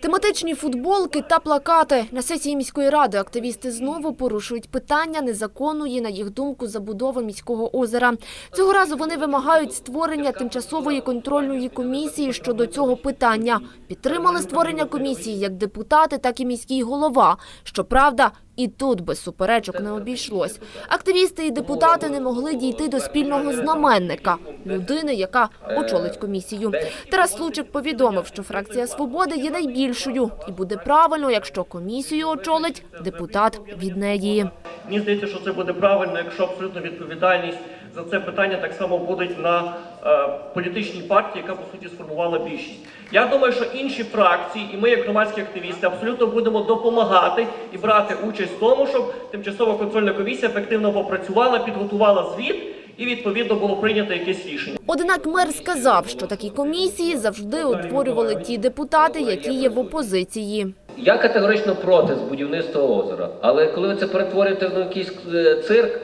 Тематичні футболки та плакати на сесії міської ради активісти знову порушують питання незаконної, на їх думку, забудови міського озера. Цього разу вони вимагають створення тимчасової контрольної комісії щодо цього питання. Підтримали створення комісії як депутати, так і міський голова. Щоправда, і тут без суперечок не обійшлось. Активісти і депутати не могли дійти до спільного знаменника людини, яка очолить комісію. Тарас Лучик повідомив, що фракція свободи є найбільшою, і буде правильно, якщо комісію очолить депутат від неї. Мені здається, що це буде правильно, якщо абсолютно відповідальність за це питання так само буде на е, політичній партії, яка по суті сформувала більшість. Я думаю, що інші фракції, і ми, як громадські активісти, абсолютно будемо допомагати і брати участь в тому, щоб тимчасова контрольна комісія ефективно попрацювала, підготувала звіт і відповідно було прийнято якесь рішення. Однак мер сказав, що такі комісії завжди утворювали ті депутати, які є в опозиції. Я категорично проти будівництва озера, але коли ви це перетворюєте на якийсь е, цирк,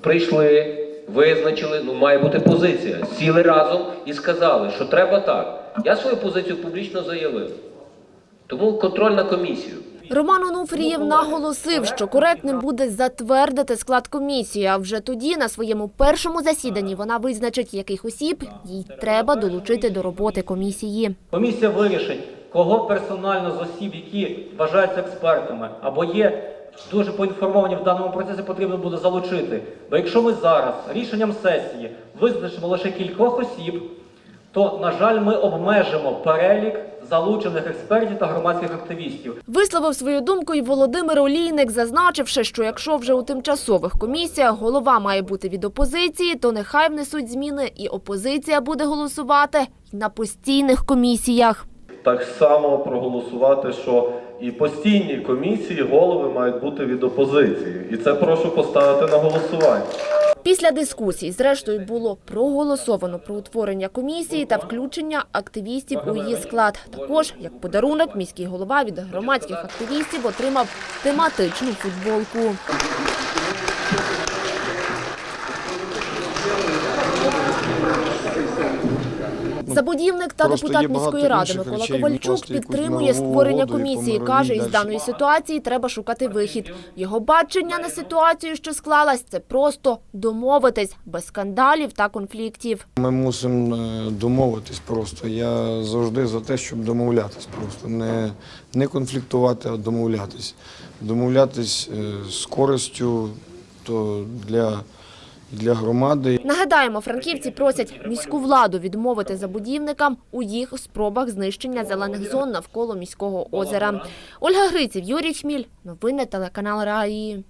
прийшли, визначили, ну має бути позиція. Сіли разом і сказали, що треба так. Я свою позицію публічно заявив. Тому контроль на комісію. Роман Онуфрієв наголосив, що коректним буде затвердити склад комісії. А вже тоді, на своєму першому засіданні, вона визначить, яких осіб їй треба долучити до роботи комісії. Комісія вирішить, кого персонально з осіб, які вважаються експертами або є дуже поінформовані в даному процесі, потрібно буде залучити. Бо якщо ми зараз рішенням сесії визначимо лише кількох осіб, то, на жаль, ми обмежимо перелік залучених експертів та громадських активістів. Висловив свою думку і Володимир Олійник, зазначивши, що якщо вже у тимчасових комісіях голова має бути від опозиції, то нехай внесуть зміни, і опозиція буде голосувати й на постійних комісіях. так само проголосувати, що і постійні комісії голови мають бути від опозиції. І це прошу поставити на голосування. Після дискусій, зрештою, було проголосовано про утворення комісії та включення активістів у її склад. Також, як подарунок, міський голова від громадських активістів отримав тематичну футболку. Забудівник та Просто депутат міської ради Микола речей, Ковальчук підтримує створення комісії. Каже, із даної ситуації треба шукати вихід. Його бачення на ситуацію, що склалась, це просто домовитись без скандалів та конфліктів. Ми мусимо е, домовитись просто. Я завжди за те, щоб домовлятись просто. Не, не конфліктувати, а домовлятись. Домовлятись е, з користю то для, для громади. Нагадаємо, франківці просять міську владу відмовити забудівникам у їх спробах знищення зелених зон навколо міського озера. Ольга Гриців, Юрій Чміль. Новини телеканал Раї.